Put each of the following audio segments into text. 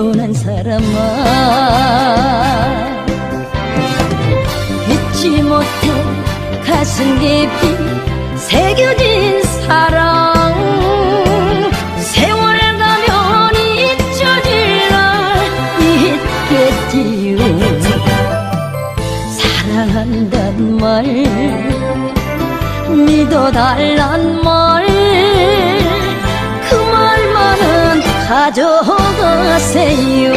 떠난 사람아 잊지 못해 가슴 깊이 새겨진 사랑. 세월 가면 잊혀질 날 있겠지요. 사랑한단 말 믿어달란 말 그 말만은 가져 가세요.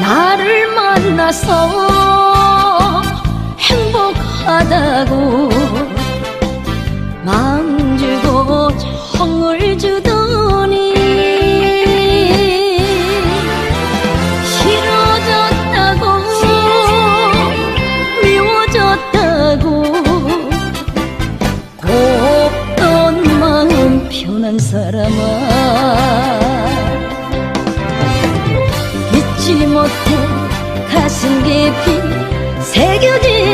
나를 만나서 하다고 마음 주고 정을 주더니 싫어졌다고 미워졌다고 곱던 마음 편한 사람아 잊지 못해 가슴 깊이 새겨진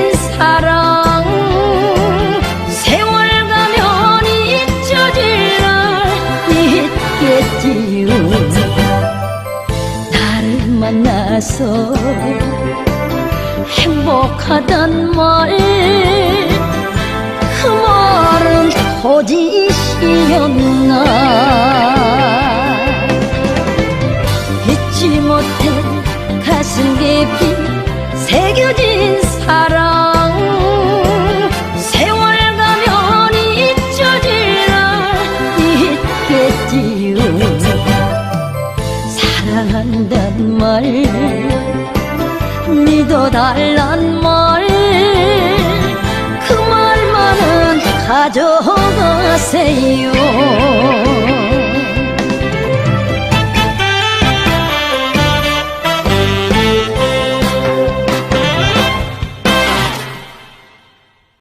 만나서 행복하단 말 그 말은 거짓이었나. 잊지 못해 가슴 깊이 새겨진 사랑 사랑한단 말 믿어 달란 말. 그 말만은 가져가세요